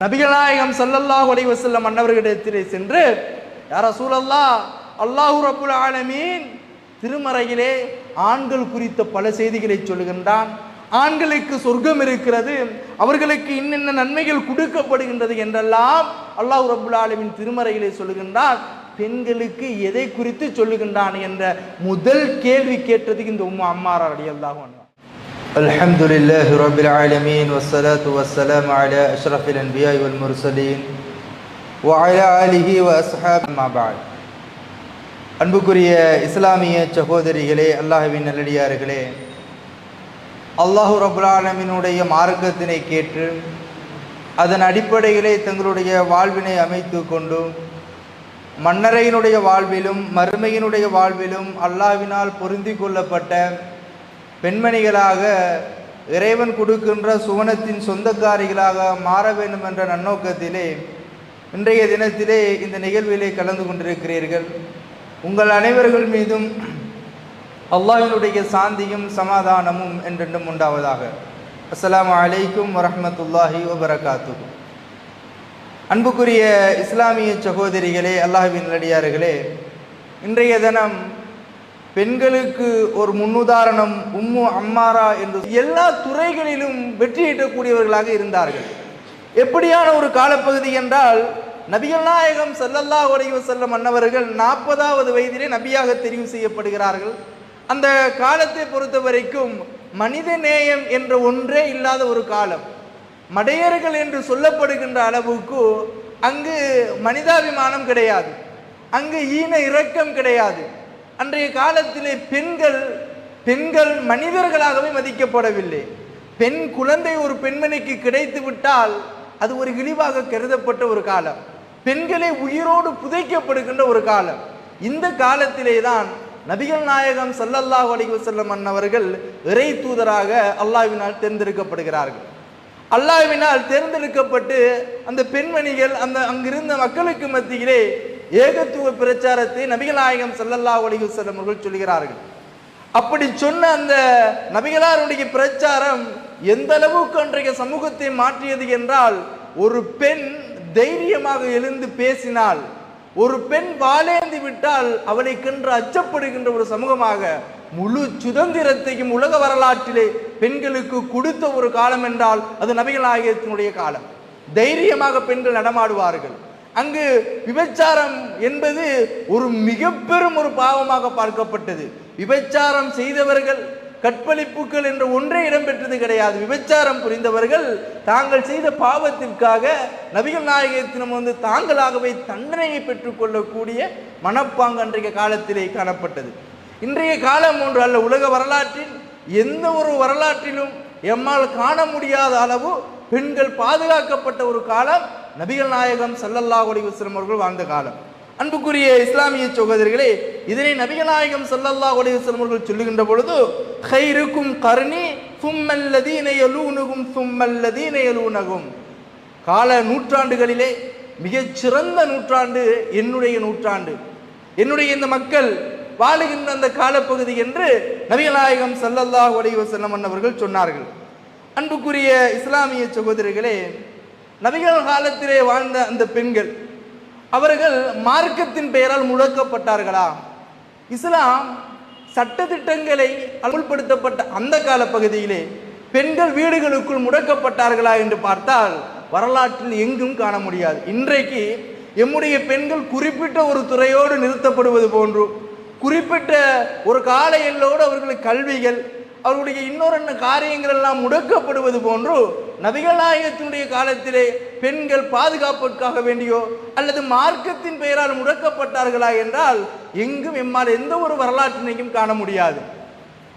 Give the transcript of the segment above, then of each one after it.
நபிகநாயகம் சல்லல்லாஹ் அலைஹி வசல்லம் மன்னவர்களிடத்திலே சென்று யார சூழல்லா அல்லாஹூ ரபுல் ஆலமீன். திருமறையிலே ஆண்கள் குறித்த பல செய்திகளை சொல்லுகின்றான். ஆண்களுக்கு சொர்க்கம் இருக்கிறது அவர்களுக்கு இன்னென்ன நன்மைகள் கொடுக்கப்படுகின்றது என்றெல்லாம் அல்லாஹ் ரபுல் ஆலமின் திருமறையிலே சொல்லுகின்றான். பெண்களுக்கு எதை குறித்து சொல்லுகின்றான் என்ற முதல் கேள்வி கேட்டதுக்கு இந்த உம்மா அம்மாரா ரலியல்லாஹு الحمد لله رب العالمين والصلاة والسلام على أشرف الأنبياء والمرسلين وعلى آله وأصحابه ما بعد அன்புக்குரிய இஸ்லாமிய சகோதரிகளே அல்லாஹ்வின் நல்லடியார்களே அல்லாஹு ரபுல் ஆலமீனுடைய மார்க்கத்தினை கேட்டு அதன் அடிப்படையிலே தங்களுடைய வாழ்வினை அமைத்து கொண்டு மன்னரையினுடைய வாழ்விலும் மறுமையினுடைய வாழ்விலும் அல்லாஹ்வினால் பொருந்தி கொள்ளப்பட்ட பெண்மணிகளாக இறைவன் கொடுக்கின்ற சுவனத்தின் சொந்தக்காரிகளாக மாற வேண்டும் என்ற நன்னோக்கத்திலே இன்றைய தினத்திலே இந்த நிகழ்விலே கலந்து கொண்டிருக்கிறீர்கள். உங்கள் அனைவர்கள் மீதும் அல்லாஹினுடைய சாந்தியும் சமாதானமும் என்றென்றும் உண்டாவதாக. அஸ்லாம் அலைக்கும் வரமத்துல்லாஹி வபரகாத்து அன்புக்குரிய இஸ்லாமிய சகோதரிகளே அல்லாஹ்வின் நடிகார்களே இன்றைய தினம் பெண்களுக்கு ஒரு முன்னுதாரணம் உம்மு அம்மாரா என்று எல்லா துறைகளிலும் வெற்றியீட்டக்கூடியவர்களாக இருந்தார்கள். எப்படியான ஒரு காலப்பகுதி என்றால் நபிகள் நாயகம் செல்லல்லா உடைய செல்ல அன்னவர்கள் நாற்பதாவது வயதிலே நபியாக தெரிவு செய்யப்படுகிறார்கள். அந்த காலத்தை பொறுத்த வரைக்கும் மனித நேயம் என்ற ஒன்றே இல்லாத ஒரு காலம். மடையர்கள் என்று சொல்லப்படுகின்ற அளவுக்கு அங்கு மனிதாபிமானம் கிடையாது. அங்கு ஈன இரக்கம் கிடையாது. அன்றைய காலத்திலே பெண்கள் பெண்கள் மனிதர்களாகவே மதிக்கப்படவில்லை. பெண் குழந்தை ஒரு பெண்மணிக்கு கிடைத்து விட்டால் அது ஒரு இழிவாக கருதப்பட்ட ஒரு காலம். பெண்களே உயிரோடு புதைக்கப்படுகின்ற ஒரு காலம். இந்த காலத்திலே தான் நபிகள் நாயகம் சல்லல்லாஹ் அலைஹி வஸல்லம் அன்னவர்கள் இறை தூதராக அல்லாவினால் தேர்ந்தெடுக்கப்படுகிறார்கள். அல்லாஹ்வினால் தேர்ந்தெடுக்கப்பட்டு அந்த பெண்மணிகள் அந்த அங்கிருந்த மக்களுக்கு மத்தியிலே ஏகத்துவ பிரச்சாரத்தை நபிகளாயகம் செல்லல்லா ஸல்லல்லாஹு அலைஹி அவர்கள் சொல்கிறார்கள். அப்படி சொன்ன அந்த நபிகளாருடைய பிரச்சாரம் எந்த அளவுக்கு அன்றைய சமூகத்தை மாற்றியது என்றால் ஒரு பெண் தைரியமாக எழுந்து பேசினால் ஒரு பெண் வாழேந்து விட்டால் அவளை கன்று அச்சப்படுகின்ற ஒரு சமூகமாக முழு சுதந்திரத்தையும் உலக வரலாற்றிலே பெண்களுக்கு கொடுத்த ஒரு காலம் என்றால் அது நபிகநாயகத்தினுடைய காலம். தைரியமாக பெண்கள் நடமாடுவார்கள். அங்கு விபச்சாரம் என்பது ஒரு மிக பெரும் ஒரு பாவமாக பார்க்கப்பட்டது. விபச்சாரம் செய்தவர்கள் கற்பழிப்புகள் என்ற ஒன்றே இடம்பெற்றது கிடையாது. விபச்சாரம் புரிந்தவர்கள் தாங்கள் செய்த பாவத்திற்காக நபிகள் நாயகத்தினம் வந்து தாங்களாகவே தண்டனையை பெற்றுக்கொள்ளக்கூடிய மனப்பாங்கு அன்றைய காலத்திலே காணப்பட்டது. இன்றைய காலம் ஒன்று அல்ல உலக வரலாற்றில் எந்த ஒரு வரலாற்றிலும் எம்மால் காண முடியாத அளவு பெண்கள் பாதுகாக்கப்பட்ட ஒரு காலம் நபிகள் நாயகம் சல்லல்லா ஒலிவசலம் அவர்கள் வாழ்ந்த காலம். அன்புக்குரிய இஸ்லாமிய சகோதரிகளே இதனை நபிகள் நாயகம் சல்லல்லா ஒலிவசலம் அவர்கள் சொல்லுகின்ற பொழுது கைருக்கும் கருணி சும்மல்லதீன யலூனுகும் சும்மல்லதீன யலூனகும். கால நூற்றாண்டுகளிலே மிகச்சிறந்த நூற்றாண்டு என்னுடைய நூற்றாண்டு. என்னுடைய இந்த மக்கள் வாழுகின்ற அந்த காலப்பகுதி என்று நபிகள் நாயகம் ஸல்லல்லாஹு அலைஹி அவர்கள் சொன்னார்கள். அன்புக்குரிய இஸ்லாமிய சகோதரிகளே நபிகள் காலத்திலே வாழ்ந்த அந்த பெண்கள் அவர்கள் மார்க்கத்தின் பெயரால் முழக்கப்பட்டார்களா இஸ்லாம் சட்டத்திட்டங்களை அமுல்படுத்தப்பட்ட அந்த கால பகுதியிலே பெண்கள் வீடுகளுக்குள் முடக்கப்பட்டார்களா என்று பார்த்தால் வரலாற்றில் எங்கும் காண முடியாது. இன்றைக்கு எம்முடைய பெண்கள் குறிப்பிட்ட ஒரு துறையோடு நிறுத்தப்படுவது போன்று குறிப்பிட்ட ஒரு கால எல்லோடு அவர்களுக்கு கல்விகள் அவர்களுடைய இன்னொரு காரியங்கள் எல்லாம் முடக்கப்படுவது போன்று நபிகளாயத்தினுடைய காலத்திலே பெண்கள் பாதுகாப்பிற்காக வேண்டியோ அல்லது மார்க்கத்தின் பெயரால் முடக்கப்பட்டார்களா என்றால் எங்கும் எம்மால் எந்த ஒரு வரலாற்றினையும் காண முடியாது.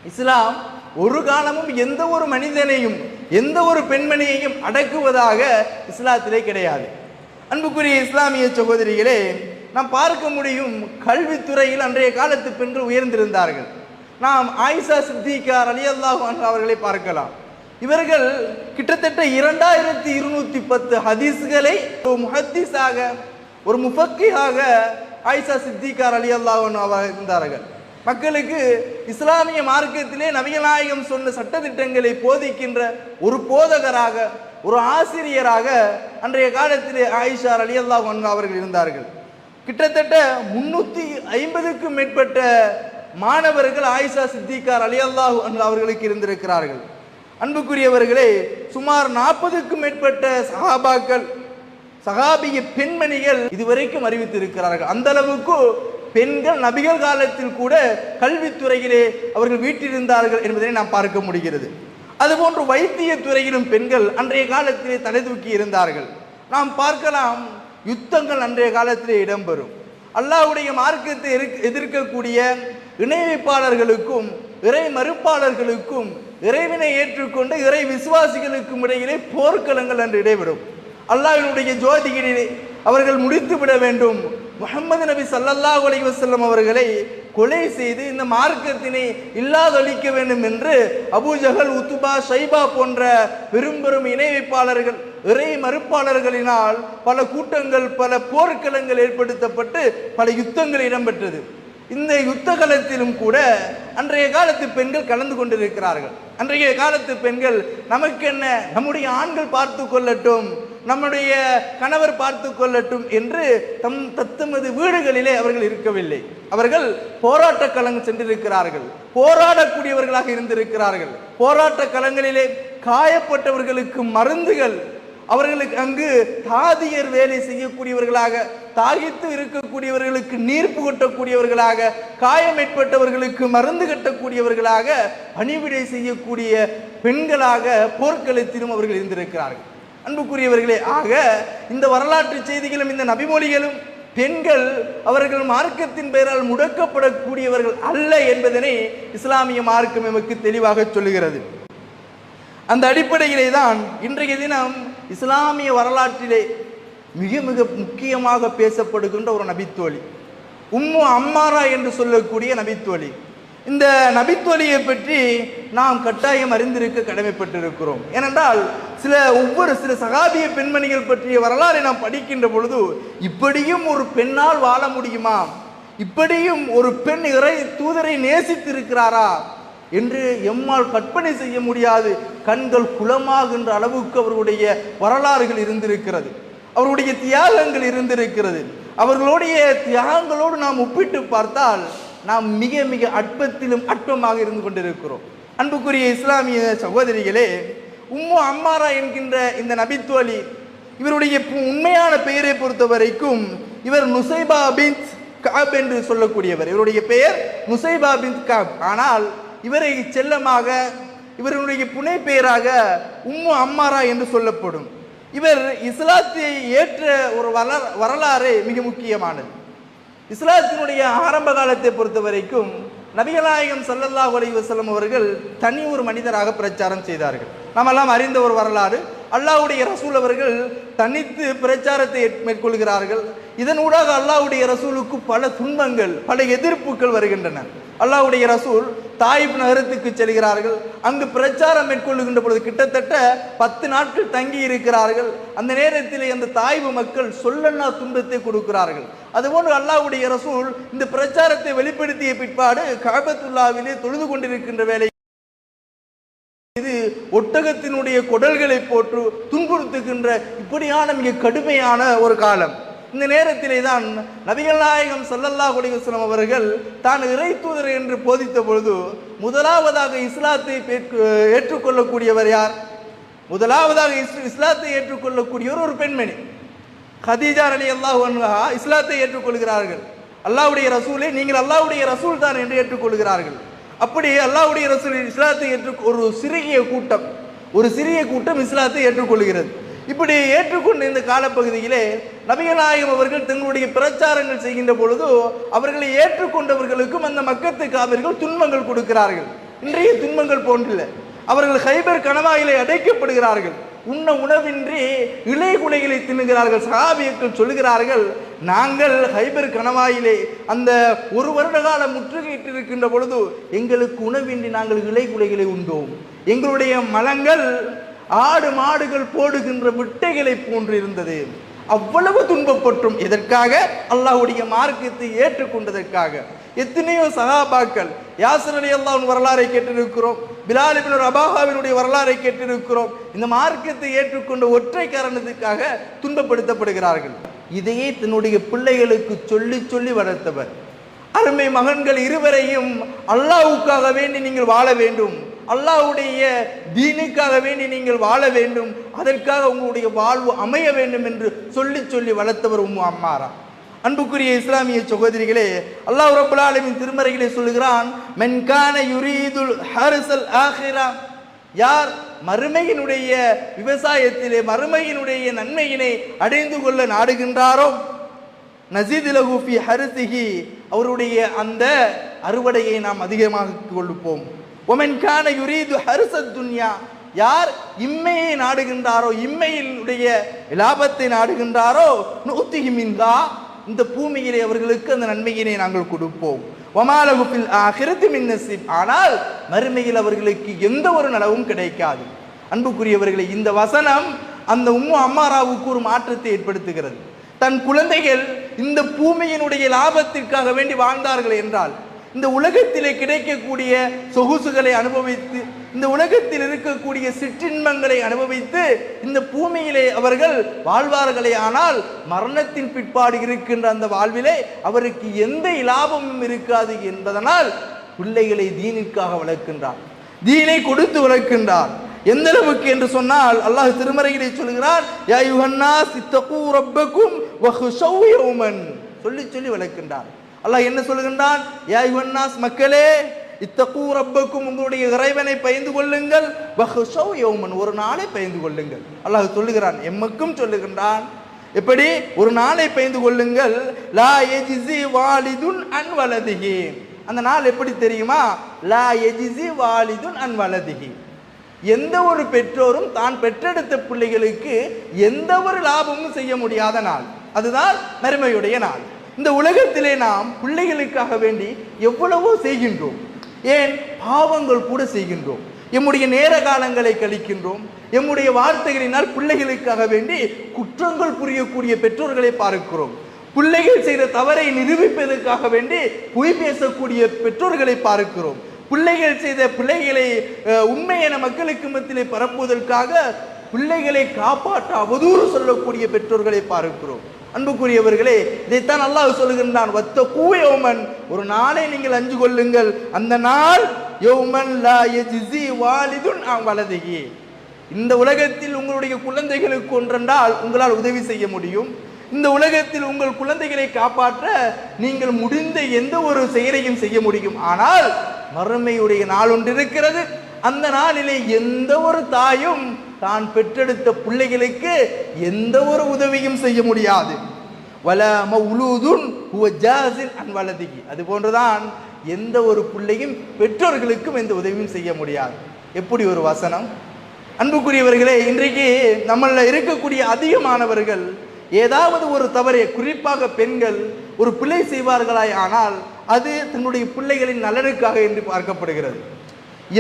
இஸ்லாம் ஒரு காலமும் எந்த ஒரு மனிதனையும் எந்த ஒரு பெண்மணியையும் அடக்குவதாக இஸ்லாத்திலே கிடையாது. அன்புக்குரிய இஸ்லாமிய சகோதரிகளே நாம் பார்க்க முடியும் கல்வித்துறையில் அன்றைய காலத்து பெண்கள் உயர்ந்திருந்தார்கள். நாம் ஆயிஷா சித்திகார் அலி அல்லாஹ் அவர்களை பார்க்கலாம். இவர்கள் கிட்டத்தட்ட இரண்டாயிரத்தி இருநூத்தி பத்து ஹதீஸ்களை ஒரு முஹத்தீஸாக ஒரு முஃபக்கியாக ஆயிஷா சித்திகார் அலி அல்லாஹன் அவர் இருந்தார்கள். மக்களுக்கு இஸ்லாமிய மார்க்கத்திலே நவீனநாயகம் சொன்ன சட்டத்திட்டங்களை போதிக்கின்ற ஒரு போதகராக ஒரு ஆசிரியராக அன்றைய காலத்தில் ஆயிஷா அலி அல்லாஹ் அவர்கள் இருந்தார்கள். கிட்டத்தட்ட முன்னூத்தி ஐம்பதுக்கும் மேற்பட்ட மாணவர்கள் ஆயிஷா சித்திகார் அலி அல்லாஹ் அவர்களுக்கு இருந்திருக்கிறார்கள். அன்புக்குரியவர்களே சுமார் நாற்பதுக்கும் மேற்பட்ட சஹாபாக்கள் சகாபிய பெண்மணிகள் இதுவரைக்கும் அறிவித்திருக்கிறார்கள். அந்த அளவுக்கு பெண்கள் நபிகள் காலத்தில் கூட கல்வித்துறையிலே அவர்கள் வீட்டிருந்தார்கள் என்பதை நாம் பார்க்க முடிகிறது. அதுபோன்று வைத்திய துறையிலும் பெண்கள் அன்றைய காலத்திலே தலை தூக்கி இருந்தார்கள். நாம் பார்க்கலாம் யுத்தங்கள் அன்றைய காலத்திலே இடம்பெறும். அல்லாஹ்வுடைய மார்க்கத்தை எதிர்க்கக்கூடிய இணை வைப்பாளர்களுக்கும் இறை மறுப்பாளர்களுக்கும் இறைவினை ஏற்றுக்கொண்டு இறை விசுவாசிகளுக்கும் இடையிலே போர்க்களங்கள் அன்று இடைபெறும் அல்லாஹினுடைய ஜோதிகளிலே அவர்கள் முடித்து விட வேண்டும். முகமது நபி சல்லல்லா அலைஹி வஸல்லம் அவர்களை கொலை செய்து இந்த மார்க்கத்தினை இல்லாதொழிக்க வேண்டும் என்று அபூஜஹல் உத்துபா ஷைபா போன்ற பெரும் பெரும் இணை வைப்பாளர்கள் இறை மறுப்பாளர்களினால் பல கூட்டங்கள் பல போர்க்களங்கள் ஏற்படுத்தப்பட்டு பல யுத்தங்கள் இடம்பெற்றது. இந்த யுத்த காலத்திலும் கூட அன்றைய காலத்து பெண்கள் கலந்து கொண்டிருக்கிறார்கள். அன்றைய காலத்து பெண்கள் நமக்கு என்ன நம்முடைய ஆண்கள் பார்த்து கொள்ளட்டும் நம்முடைய கணவர் பார்த்து கொள்ளட்டும் என்று தம் தத்தமது வீடுகளிலே அவர்கள் இருக்கவில்லை. அவர்கள் போராட்ட களங்கு சென்றிருக்கிறார்கள். போராடக்கூடியவர்களாக இருந்திருக்கிறார்கள். போராட்ட களங்களிலே காயப்பட்டவர்களுக்கு மருந்துகள் அவர்களுக்கு அங்கு தாதியர் வேலை செய்யக்கூடியவர்களாக தாகித்து இருக்கக்கூடியவர்களுக்கு நீர் புகட்டக்கூடியவர்களாக காயம் ஏற்பட்டவர்களுக்கு மருந்து கட்டக்கூடியவர்களாக பணிவிடை செய்யக்கூடிய பெண்களாக போர்க்களத்திலும் அவர்கள் இருந்திருக்கிறார்கள். அன்புக்குரியவர்களே ஆக இந்த வரலாற்று செய்திகளும் இந்த நபிமொழிகளும் பெண்கள் அவர்கள் மார்க்கத்தின் பெயரால் முடக்கப்படக்கூடியவர்கள் அல்ல என்பதனை இஸ்லாமிய மார்க்கம் எமக்கு தெளிவாக சொல்லுகிறது. அந்த அடிப்படையிலே தான் இன்றைய தினம் இஸ்லாமிய வரலாற்றிலே மிக மிக முக்கியமாக பேசப்படுகின்ற ஒரு நபித்தோழி. உம்மு அம்மாரா என்று சொல்லக்கூடிய நபித்தோழி. இந்த நபித்தோழியை பற்றி நாம் கட்டாயம் அறிந்திருக்க கடமைப்பட்டிருக்கிறோம். ஏனென்றால் சில ஒவ்வொரு சில சகாபிய பெண்மணிகள் பற்றிய வரலாறை நாம் படிக்கின்ற பொழுது இப்படியும் ஒரு பெண்ணால் வாழ முடியுமா? இப்படியும் ஒரு பெண் இறை தூதரை நேசித்திருக்கிறாரா? என்று எம்மால் கற்பனை செய்ய முடியாது. கண்கள் குளமாகின்ற அளவுக்கு அவர்களுடைய வரலாறுகள் இருந்திருக்கிறது. அவருடைய தியாகங்கள் இருந்திருக்கிறது. அவர்களுடைய தியாகங்களோடு நாம் ஒப்பிட்டு பார்த்தால் நாம் மிக மிக அற்பத்திலும் அற்பமாக இருந்து கொண்டிருக்கிறோம். அன்புக்குரிய இஸ்லாமிய சகோதரிகளே உம்மு அம்மாரா என்கின்ற இந்த நபித்துவலி இவருடைய பு- உண்மையான பெயரை பொறுத்த வரைக்கும் இவர் நுசைபா பின் காப் என்று சொல்லக்கூடியவர். இவருடைய பெயர் நுசைபா பின் காப் ஆனால் இவரை செல்லமாக இவருடைய புனை பெயராக உம்மு அம்மாரா என்று சொல்லப்படும். இவர் இஸ்லாத்தை ஏற்ற ஒரு வரலா வரலாறு மிக முக்கியமானது. இஸ்லாத்தினுடைய ஆரம்ப காலத்தை பொறுத்த வரைக்கும் நபிகநாயகம் சல்லல்லா அலைஹி வசலம் அவர்கள் தனி ஒரு மனிதராக பிரச்சாரம் செய்தார்கள். நாமெல்லாம் அறிந்த ஒரு வரலாறு. அல்லாவுடைய ரசூல் அவர்கள் தனித்து பிரச்சாரத்தை மேற்கொள்கிறார்கள். இதனூடாக அல்லாஹ்வுடைய ரசூலுக்கு பல துன்பங்கள் பல எதிர்ப்புகள் வருகின்றன. அல்லாவுடைய ரசூல் தாயிப் நகரத்துக்கு செல்கிறார்கள். அங்கு பிரச்சாரம் மேற்கொள்ளுகின்ற பொழுது கிட்டத்தட்ட பத்து நாட்கள் தங்கி இருக்கிறார்கள். அந்த நேரத்தில் அந்த தாய்வு மக்கள் சொல்லன்னா துன்பத்தை கொடுக்கிறார்கள். அதுபோன்று அல்லாஹ்வுடைய ரசூல் இந்த பிரச்சாரத்தை வெளிப்படுத்திய பிற்பாடு காபத்துல்லாவிலே தொழுது கொண்டிருக்கின்ற வேலை இது ஒட்டகத்தினுடைய குடல்களை போட்டு துன்புறுத்துகின்ற இப்படியான மிக கடுமையான ஒரு காலம். இந்த நேரத்திலே தான் நபிகள் நாயகம் சல்லல்லா அலைஹி அவர்கள் தான் இறை தூதர் என்று போதித்த பொழுது முதலாவதாக இஸ்லாத்தை ஏற்றுக்கொள்ளக்கூடியவர் யார்? முதலாவதாக இஸ்லாத்தை ஏற்றுக்கொள்ளக்கூடியவர் ஒரு பெண்மணி. ஹதீஜா அலி அல்லாஹ் இஸ்லாத்தை ஏற்றுக்கொள்கிறார்கள். அல்லாவுடைய ரசூலை நீங்கள் அல்லாவுடைய ரசூல் தான் என்று ஏற்றுக்கொள்கிறார்கள். அப்படி அல்லாவுடைய ரசூல் இஸ்லாத்தை ஏற்று ஒரு சிறிய கூட்டம் ஒரு சிறிய கூட்டம் இஸ்லாத்தை ஏற்றுக்கொள்கிறது. இப்படி ஏற்றுக்கொண்ட இந்த காலப்பகுதியிலே நபிகநாயகம் அவர்கள் தங்களுடைய பிரச்சாரங்கள் செய்கின்ற பொழுது அவர்களை ஏற்றுக்கொண்டவர்களுக்கும் அந்த மக்கத்து காவிர்கள் துன்பங்கள் கொடுக்கிறார்கள். இன்றைய துன்பங்கள் போன்றில்லை. அவர்கள் ஹைபர் கணவாயிலே அடைக்கப்படுகிறார்கள். உண்ண உணவின்றி இலை குலைகளை தின்னுகிறார்கள் சகாபியர்கள் சொல்லுகிறார்கள் நாங்கள் ஹைபர் கணவாயிலே அந்த ஒரு வருட காலம் முற்றுகையிட்டிருக்கின்ற பொழுது எங்களுக்கு உணவின்றி நாங்கள் இலை குலைகளை உண்டோம். எங்களுடைய மலங்கள் ஆடு மாடுகள் போடுகின்ற விட்டைகளை போன்றிருந்தது. அவ்வளவு துன்பப்பட்டும். எதற்காக அல்லாஹ்வுடைய மார்க்கத்தை ஏற்றுக்கொண்டதற்காக எத்தனையோ சகாபாக்கள் யாசர் அலி அல்லாவின் வரலாறை கேட்டிருக்கிறோம் பிலால் இப்னு ரபாஹாவினுடைய வரலாறை கேட்டிருக்கிறோம். இந்த மார்க்கத்தை ஏற்றுக்கொண்ட ஒற்றை காரணத்துக்காக துன்பப்படுத்தப்படுகிறார்கள். இதையே தன்னுடைய பிள்ளைகளுக்கு சொல்லி சொல்லி வளர்த்தவர். அருமை மகன்கள் இருவரையும் அல்லாஹ்வுக்காக வேண்டி நீங்கள் வாழ வேண்டும். அல்லாஹ்வுடைய தீனுக்காக வேண்டி நீங்கள் வாழ வேண்டும். அதற்காக உங்களுடைய வாழ்வு அமைய வேண்டும் என்று சொல்லி சொல்லி வளர்த்தவர் உம் அம்மாரா. அன்புக்குரிய இஸ்லாமிய சகோதரிகளே அல்லாஹ் ரபுல் ஆலமின் திருமறைகளை சொல்லுகிறான் மென்கான யுரீதுல் ஹரிசல் ஆஹிரா யார் மறுமையினுடைய விவசாயத்திலே மறுமையினுடைய நன்மையினை அடைந்து கொள்ள நாடுகின்றாரோ? நசீதிலகு ஃபி ஹரிசிஹி அவருடைய அந்த அறுவடையை நாம் அதிகமாக கொள்ளுப்போம். ஒமன் கான யுரீது ஹரிசத் துன்யா யார் இம்மையை நாடுகின்றாரோ இம்மையினுடைய லாபத்தை நாடுகின்றாரோ நூத்திகிமிந்தா இந்த பூமியிலே அவர்களுக்கு அந்த நன்மையினை நாங்கள் கொடுப்போம். ஒமாலகுப்பில் ஆகிரத்து மின் ஆனால் மறுமையில் அவர்களுக்கு எந்த ஒரு நலவும் கிடைக்காது. அன்புக்குரியவர்களே இந்த வசனம் அந்த உம்மு அம்மாராவுக்கு ஒரு மாற்றத்தை ஏற்படுத்துகிறது. தன் குழந்தைகள் இந்த பூமியினுடைய லாபத்திற்காக வேண்டி வாழ்ந்தார்கள் என்றால் இந்த உலகத்திலே கிடைக்கக்கூடிய சொகுசுகளை அனுபவித்து இந்த உலகத்தில் இருக்கக்கூடிய சிற்றின்பங்களை அனுபவித்து இந்த பூமியிலே அவர்கள் வாழ்வார்களே ஆனால் மரணத்தின் பிற்பாடு இருக்கின்ற அந்த வாழ்விலே அவருக்கு எந்த இலாபமும் இருக்காது என்பதனால் பிள்ளைகளை தீனிற்காக வளர்க்கின்றார் தீனை கொடுத்து வளர்க்கின்றார் எந்த அளவுக்கு என்று சொன்னால் அல்லாஹ் திருமறையிலே சொல்கிறார் சொல்லி சொல்லி வளர்க்கின்றார் அல்லாஹ் என்ன சொல்லுகின்றான்? யா யுஹன்னாஸ் மக்களே இத்தகூ ரப்பக்கும் உங்களுடைய இறைவனை பயந்து கொள்ளுங்கள். வஹுஷௌ யௌமன் ஒரு நாளை பயந்து கொள்ளுங்கள். அல்லாஹ் சொல்லுகிறான் எம்மக்கும் சொல்லுகின்றான். எப்படி? ஒரு நாளை பயந்து கொள்ளுங்கள். லா எஜிசி வாலிதுன் அன் வலதிகி அந்த நாள் எப்படி தெரியுமா? லா எஜிசி வாலிதுன் அன் வலதிகி எந்த ஒரு பெற்றோரும் தான் பெற்றெடுத்த பிள்ளைகளுக்கு எந்த ஒரு லாபமும் செய்ய முடியாத நாள். அதுதான் மறுமையுடைய நாள். இந்த உலகத்திலே நாம் பிள்ளைகளுக்காக வேண்டி எவ்வளவோ செய்கின்றோம். ஏன்? பாவங்கள் கூட செய்கின்றோம். எம்முடைய நேர காலங்களை கழிக்கின்றோம். எம்முடைய வார்த்தைகளினால் பிள்ளைகளுக்காக வேண்டி குற்றங்கள் புரியக்கூடிய பெற்றோர்களை பார்க்கிறோம். பிள்ளைகள் செய்த தவறை நிரூபிப்பதற்காக வேண்டி பொய் பேசக்கூடிய பெற்றோர்களை பார்க்கிறோம். பிள்ளைகள் செய்த பிள்ளைகளை உண்மையான மக்களுக்கு மத்தியிலே பரப்புவதற்காக பிள்ளைகளை காப்பாற்ற அவதூறு சொல்லக்கூடிய பெற்றோர்களை பார்க்கிறோம். அன்புக்குரியவர்களே இதைத்தான் அல்லாஹ் சொல்லுகின்றான் வத்த கூயோமன் ஒரு நாளை நீங்கள் அஞ்சு கொள்ளுங்கள். அந்த நாள் யோமன் லா யஜ்ஸி வாலிதுன் அன் இந்த உலகத்தில் உங்களுடைய குழந்தைகளுக்கு ஒன்றென்றால் உங்களால் உதவி செய்ய முடியும். இந்த உலகத்தில் உங்கள் குழந்தைகளை காப்பாற்ற நீங்கள் முடிந்த எந்த ஒரு செயலையும் செய்ய முடியும். ஆனால் மறுமையுடைய நாள் ஒன்று இருக்கிறது. அந்த நாளிலே எந்த ஒரு தாயும் தான் பெற்றெடுத்த பிள்ளைகளுக்கு எந்த ஒரு உதவியும் செய்ய முடியாது. வல மௌலூதுன் ஜாசின் அன் வலதிகி அது போன்றுதான் எந்த ஒரு பிள்ளையும் பெற்றோர்களுக்கும் எந்த உதவியும் செய்ய முடியாது. எப்படி ஒரு வசனம்? அன்புக்குரியவர்களே இன்றைக்கு நம்மள இருக்கக்கூடிய அதிகமானவர்கள் ஏதாவது ஒரு தவறை குறிப்பாக பெண்கள் ஒரு பிள்ளை செய்வார்களாய் ஆனால் அது தன்னுடைய பிள்ளைகளின் நலனுக்காக என்று பார்க்கப்படுகிறது.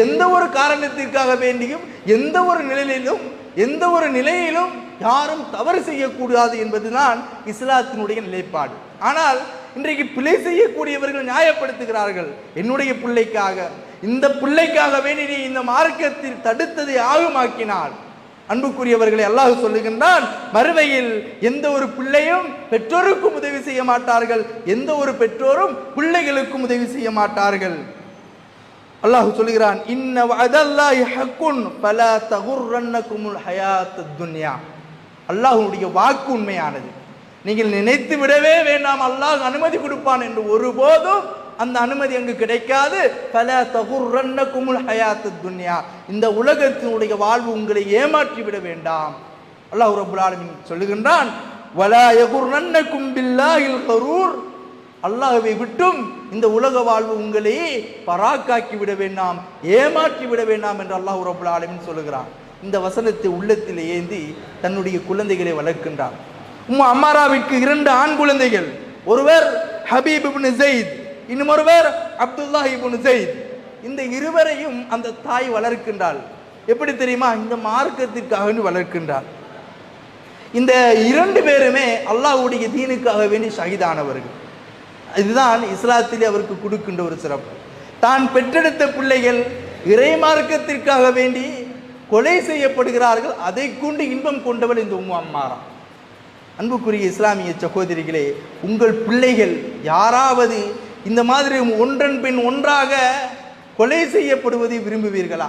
எந்த ஒரு காரணத்திற்காக வேண்டியும் எந்த ஒரு நிலையிலும் எந்த ஒரு நிலையிலும் யாரும் தவறு செய்யக்கூடாது என்பதுதான் இஸ்லாத்தினுடைய நிலைப்பாடு. ஆனால் இன்றைக்கு பிழை செய்யக்கூடியவர்கள் நியாயப்படுத்துகிறார்கள். என்னுடைய பிள்ளைக்காக இந்த பிள்ளைக்காக வேண்டி நீ இந்த மார்க்கத்தில் தடுத்ததை ஆகுமாக்கினாள் அன்புக்குரியவர்களை அல்லாஹ் சொல்லுகின்றான் மறுமையில் எந்த ஒரு பிள்ளையும் பெற்றோருக்கும் உதவி செய்ய மாட்டார்கள். எந்த ஒரு பெற்றோரும் பிள்ளைகளுக்கும் உதவி செய்ய மாட்டார்கள். அல்லாஹ் சொல்கிறான் இன்ன வஅதல்லாஹி ஹக்குன் பல தகுர்ரன்னகுமுல் ஹயாத் துன்யா. அல்லாஹ்வுடைய வாக்கு உண்மையானது. நீங்கள் நினைத்து விடவே வேண்டாம் அல்லாஹ் அனுமதி கொடுப்பான் என்று ஒருபோதும் அந்த அனுமதி அங்கு கிடைக்காது. பல தகுர்ரன்னகுமுல் ஹயாத் துன்யா. இந்த உலகத்தினுடைய வாழ்வு உங்களை ஏமாற்றி விட வேண்டாம். அல்லாஹ் ரபுல் ஆலமீன் சொல்லுகின்றான் வலா யகுர்ரன்னகும் பில்லாஹில் கரூர். அல்லாஹுவை விட்டும் இந்த உலக வாழ்வு உங்களை பராக்காக்கி விட வேண்டாம் ஏமாற்றி விட வேண்டாம் என்று அல்லாஹ் ரபுல் ஆலமின் சொல்லுகிறான். இந்த வசனத்தை உள்ளத்தில் ஏந்தி தன்னுடைய குழந்தைகளை வளர்க்கின்றார் உம் அம்மாராவிற்கு இரண்டு ஆண் குழந்தைகள் ஒருவர் ஹபீப் இப்னு ஜெயித் இன்னும் அப்துல்லா இப்னு ஜெயித். இந்த இருவரையும் அந்த தாய் வளர்க்கின்றாள். எப்படி தெரியுமா? இந்த மார்க்கத்திற்காக வளர்க்கின்றாள். இந்த இரண்டு பேருமே அல்லாஹ்வுடைய தீனுக்காக வேண்டி ஷஹீதானவர்கள். இதுதான் இஸ்லாத்திலே அவருக்கு கொடுக்கின்ற ஒரு சிறப்பு. தான் பெற்றெடுத்த பிள்ளைகள் இறைமார்க்கத்திற்காக வேண்டி கொலை செய்யப்படுகிறார்கள் அதை கொண்டு இன்பம் கொண்டவள் இந்த உம்மா அம்மாரா. அன்புக்குரிய இஸ்லாமிய சகோதரிகளே உங்கள் பிள்ளைகள் யாராவது இந்த மாதிரி ஒன்றன் பின் ஒன்றாக கொலை செய்யப்படுவதை விரும்புவீர்களா?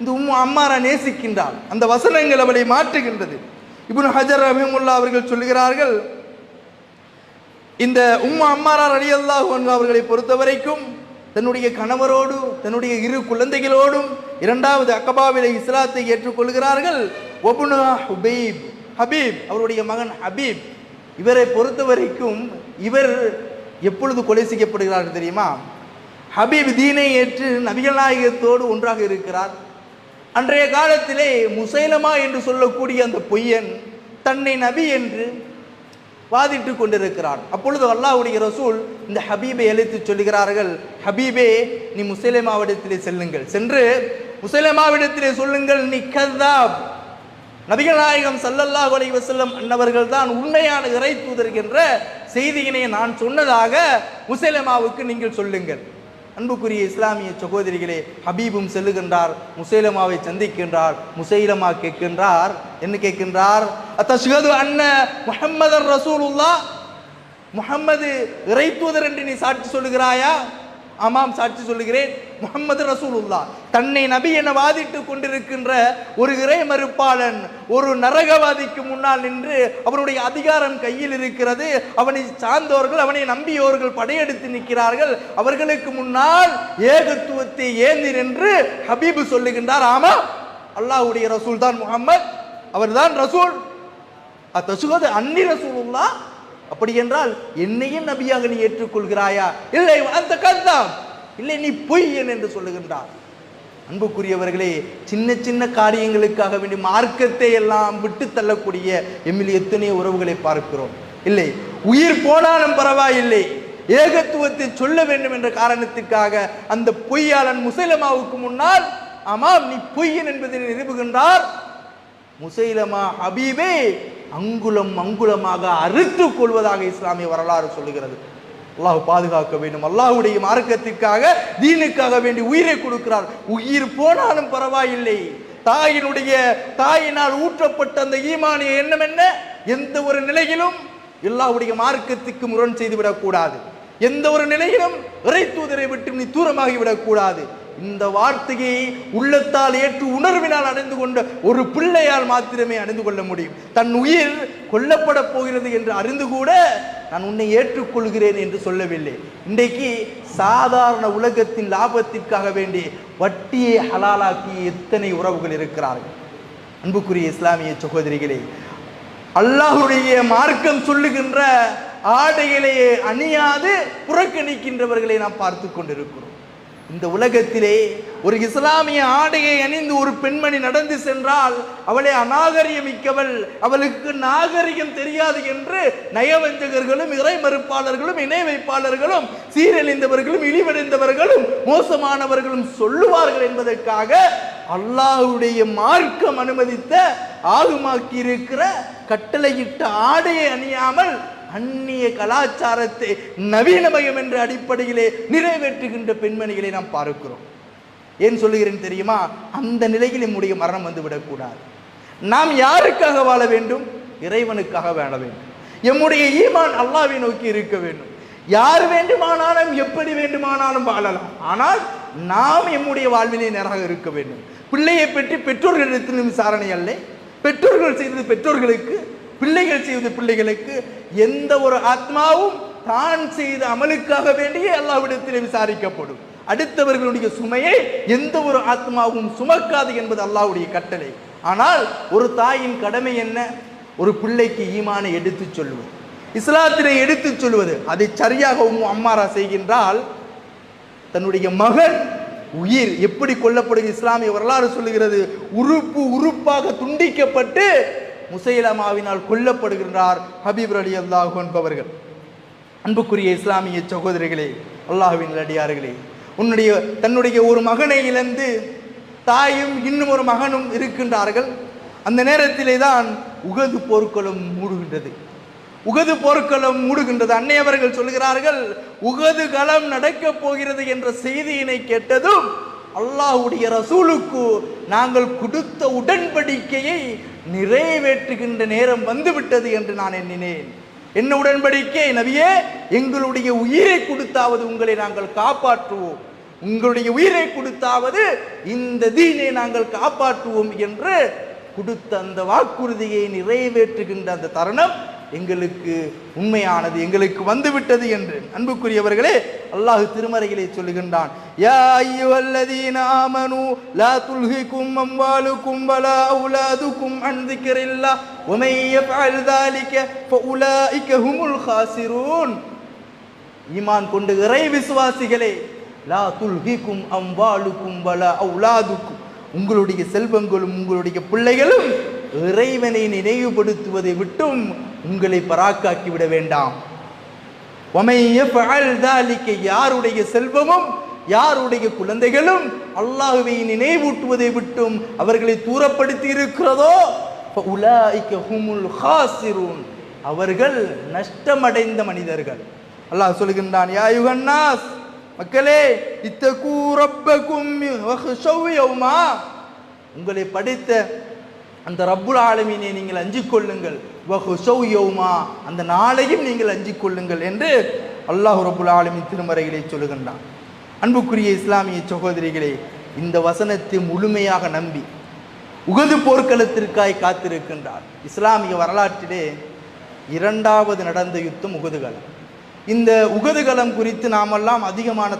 இந்த உம் அம்மாரா நேசிக்கின்றாள். அந்த வசனங்கள் அவளை மாற்றுகின்றது. இப்னு ஹஜர் ரஹிமுல்லா அவர்கள் சொல்லுகிறார்கள் இந்த உம்மா அம்மாரார் ரலியல்லாஹு அன்ஹு அவர்களை பொறுத்தவரைக்கும் தன்னுடைய கணவரோடு தன்னுடைய இரு குழந்தைகளோடும் இரண்டாவது அக்கபாவில இஸ்லாத்தை ஏற்றுக்கொள்கிறார்கள். ஒபுனா ஹுபீப் ஹபீப் அவருடைய மகன் ஹபீப். இவரை பொறுத்த வரைக்கும் இவர் எப்பொழுது கொலை செய்யப்படுகிறார்கள் தெரியுமா? ஹபீப் தீனை ஏற்று நபிகள் நாயகத்தோடு ஒன்றாக இருக்கிறார். அன்றைய காலத்திலே முசைலமா என்று சொல்லக்கூடிய அந்த பொய்யன் தன்னை நபி என்று வாதிட்டு கொண்டிருக்கிறான். அப்பொழுது அல்லாவுடைய ரசூல் இந்த ஹபீபை அழைத்து சொல்லுகிறார்கள் ஹபீபே நீ முசைலமாவிடத்திலே செல்லுங்கள். சென்று முசைலமாவிடத்திலே சொல்லுங்கள் நீ கதாப் நபிகள் நாயகம் சல்லல்லா அலைஹி வசல்லம் அன்னவர்கள் தான் உண்மையான இறை தூதர்கின்ற செய்தியினை நான் சொன்னதாக முசைலமாவுக்கு நீங்கள் சொல்லுங்கள். அன்புக்குரிய இஸ்லாமிய சகோதரிகளே ஹபீபும் செல்லுகின்றார் முசைலமாவை சந்திக்கின்றார் முசைலமா கேட்கின்றார் என்ன கேட்கின்றார்? அத்தஷ்ஹது அண்ண முஹம்மதர் ரசூலுல்லா முஹம்மது இறை என்று நீ சாட்சி சொல்லுகிறாயா? ஆமாம் சாட்சி சொல்லுகிறேன் முகமது ரசூலுல்லா தன்னை நபி என வாதிட்டு கொண்டிருக்கின்ற ஒரு இறை மறுப்பாளன் ஒரு நரகவாதிக்கு முன்னால் நின்று அவருடைய அதிகாரம் கையில் இருக்கிறது. அவனை சார்ந்தவர்கள் அவனை நம்பியோர்கள் படையெடுத்து நிற்கிறார்கள். அவர்களுக்கு முன்னால் ஏகத்துவத்தை ஏந்தி நின்று ஹபீபு சொல்லுகின்றார் ஆமா அல்லாஹ்வுடைய ரசூல் தான் முகமது அவர்தான் ரசூல். அத்தசுகது அன்னி ரசூலுல்லா அப்படி என்றால் என்னையும் நபியாக நீ ஏற்றுக்கொள்கிறாயா? இல்லை அந்த கந்தாம் இல்லை நீ பொய்யன் என்று சொல்லுகின்றார். அன்புக்குரியவர்களே சின்ன சின்ன காரியங்களுக்காக வேண்டி மார்க்கத்தை எல்லாம் விட்டு தள்ளக்கூடிய எம்மில் எத்தனையோ உறவுகளை பார்க்கிறோம்? இல்லை உயிர் போனாலும் பரவாயில்லை. ஏகத்துவத்தை சொல்ல வேண்டும் என்ற காரணத்திற்காக அந்த பொய்யாளன் முசைலமாவுக்கு முன்னால் ஆமாம் நீ பொய்யன் என்பதை நிரூபுகின்றார் முசைலமா ஹபீபே அங்குலம் அங்குலமாக அறுத்து கொள்வதாக இஸ்லாமிய வரலாறு சொல்லுகிறது. அல்லாஹ் பாதுகாக்க வேண்டும். அல்லாஹுடைய மார்க்கத்திற்காக தீனுக்காக வேண்டி உயிரை கொடுக்கிறார். உயிர் போனாலும் பரவாயில்லை. தாயினுடைய தாயினால் ஊற்றப்பட்ட அந்த ஈமானிய எண்ணம் என்ன? எந்த ஒரு நிலையிலும் எல்லாவுடைய மார்க்கத்துக்கு முரண் செய்து விடக்கூடாது எந்த ஒரு நிலையிலும் இறை தூதரை விட்டு நீ தூரமாகி விடக்கூடாது இந்த வார்த்தையை உள்ளத்தால் ஏற்று உணர்வினால் அடைந்து கொண்ட ஒரு பிள்ளையால் மாத்திரமே அடைந்து கொள்ள முடியும். தன் உயிர் கொல்லப்பட போகிறது என்று அறிந்து கூட நான் உன்னை ஏற்றுக்கொள்கிறேன் என்று சொல்லவில்லை. இன்றைக்கு சாதாரண உலகத்தின் லாபத்திற்காக வேண்டி வட்டியை ஹலாலாக்கி எத்தனை உறவுகள் இருக்கிறார்கள். அன்புக்குரிய இஸ்லாமிய சகோதரிகளே அல்லாஹுடைய மார்க்கம் சொல்லுகின்ற ஆடைகளையே அணியாது புறக்கணிக்கின்றவர்களை நாம் பார்த்து கொண்டிருக்கிறோம். இந்த உலகத்திலே ஒரு இஸ்லாமிய ஆடையை அணிந்து ஒரு பெண்மணி நடந்து சென்றால் அவளை அநாகரிகமிக்கவள். அவளுக்கு நாகரிகம் தெரியாது என்று நயவஞ்சகர்களும் இறை மறுப்பாளர்களும் இணை வைப்பாளர்களும் சீரழிந்தவர்களும் இழிவடைந்தவர்களும் மோசமானவர்களும் சொல்லுவார்கள் என்பதற்காக அல்லாஹுடைய மார்க்கம் அனுமதித்த ஆகுமாக்கி இருக்கிற கட்டளையிட்ட ஆடையை அணியாமல் அந்நிய கலாச்சாரத்தை நவீனமயம் என்ற அடிப்படையிலே நிறைவேற்றுகின்ற பெண்மணிகளை நாம் பார்க்கிறோம். ஏன் சொல்லுகிறேன் தெரியுமா? அந்த நிலையில் நம்முடைய மரணம் வந்து விடக்கூடாது நாம் யாருக்காக வாழ வேண்டும்? இறைவனுக்காக வாழ வேண்டும். எம்முடைய ஈமான் அல்லாவை நோக்கி இருக்க வேண்டும். யார் வேண்டுமானாலும் எப்படி வேண்டுமானாலும் வாழலாம். ஆனால் நாம் எம்முடைய வாழ்விலே நேராக இருக்க வேண்டும். பிள்ளையை பற்றி பெற்றோர்களிடத்திலும் விசாரணை அல்ல. பெற்றோர்கள் செய்தது பெற்றோர்களுக்கு பிள்ளைகள் செய்வது பிள்ளைகளுக்கு எந்த ஒரு ஆத்மாவும் தான் செய்த அமலுக்காக வேண்டியே அல்லாவிடத்திலே விசாரிக்கப்படும். அடுத்தவர்களுடைய சுமையை எந்த ஒரு ஆத்மாவும் சுமக்காது என்பது அல்லாவுடைய கட்டளை. ஆனால் ஒரு தாயின் கடமை என்ன? ஒரு பிள்ளைக்கு ஈமானை எடுத்துச் சொல்வது. இஸ்லாத்திலே எடுத்துச் சொல்வது. அதை சரியாக அம்மாரா செய்கின்றால் தன்னுடைய மகன் உயிர் எப்படி கொல்லப்படுகிறது இஸ்லாமிய வரலாறு சொல்லுகிறது. உறுப்பு உறுப்பாக துண்டிக்கப்பட்டு முசைலமாவினால் கொல்லப்படுகின்றார் ஹபீப் அலி அல்லாஹு என்பவர்கள் அன்புக்குரிய இஸ்லாமிய சகோதரிகளே அல்லாஹுவின் அடியார்களே உன்னுடைய தன்னுடைய ஒரு மகனை இழந்து தாயும் இன்னும் ஒரு மகனும் இருக்கின்றார்கள். அந்த நேரத்திலே தான் உகது போர்க்களம் மூடுகின்றது. உகது போர்க்களம் மூடுகின்றது. அன்னை அவர்கள் சொல்கிறார்கள் உகது களம் நடக்கப் போகிறது என்ற செய்தியினை கேட்டதும் அல்லாஹுடைய ரசூலுக்கு நாங்கள் கொடுத்த உடன்படிக்கையை நிறைவேற்றுகின்ற நேரம் வந்துவிட்டது என்று நான் எண்ணினேன். என்ன உடன்படிக்கை நவியே எங்களுடைய உயிரை கொடுத்தாவது உங்களை நாங்கள் காப்பாற்றுவோம். உங்களுடைய உயிரை கொடுத்தாவது இந்த தீனை நாங்கள் காப்பாற்றுவோம் என்று கொடுத்த அந்த வாக்குறுதியை நிறைவேற்றுகின்ற அந்த தருணம் எங்களுக்கு உண்மையானது எங்களுக்கு வந்துவிட்டது என்று அன்புக்குரியவர்களே அல்லாஹ் திருமறையிலே சொல்லுகின்றான் யா அய்யுஹல்லதீன ஆமனு லா துல்ஹிகும் அம்வாலுக்கும் வலா அவுலாதுக்கும் அன் திக்ரில்லாஹ் வமை யஃஅல் ذلك فاولئك هم الخاسرون ஈமான் கொண்டு இறை விசுவாசிகளே லா துல்ஹிக்கும் அம்வாலுக்கும் வலா அவுலாதுக்கும் உங்களுடைய செல்வங்களும் உங்களுடைய பிள்ளைகளும் இறைவனை நினைவுபடுத்துவதை விட்டும் உங்களை பராக்காக்கி விட வேண்டாம். யாருடைய செல்வமும் யாருடைய குழந்தைகளும் அல்லாஹுவை நினைவூட்டுவதை விட்டும் அவர்களை தூரப்படுத்தி இருக்கிறதோ அவர்கள் நஷ்டமடைந்த மனிதர்கள். அல்லாஹ் சொல்கின்றான் யா யுகன்னாஸ் மக்களே இத்தகு ரப்பக்கும் உங்களை படித்த அந்த ரப்புல் ஆலமீனை நீங்கள் அஞ்சிக் கொள்ளுங்கள். வஹுஷவ் யௌமா அந்த நாளையும் நீங்கள் அஞ்சிக் கொள்ளுங்கள் என்று அல்லாஹ் ரப்புல் ஆலமின் திருமறைகளை சொல்லுகின்றான். அன்புக்குரிய இஸ்லாமிய சகோதரிகளே இந்த வசனத்தை முழுமையாக நம்பி உகது போர்க்களத்திற்காய் காத்திருக்கின்றார். இஸ்லாமிய வரலாற்றிலே இரண்டாவது நடந்த யுத்தம் உகதுகளம் இந்த உகதுகளம் குறித்து நாமெல்லாம் அதிகமான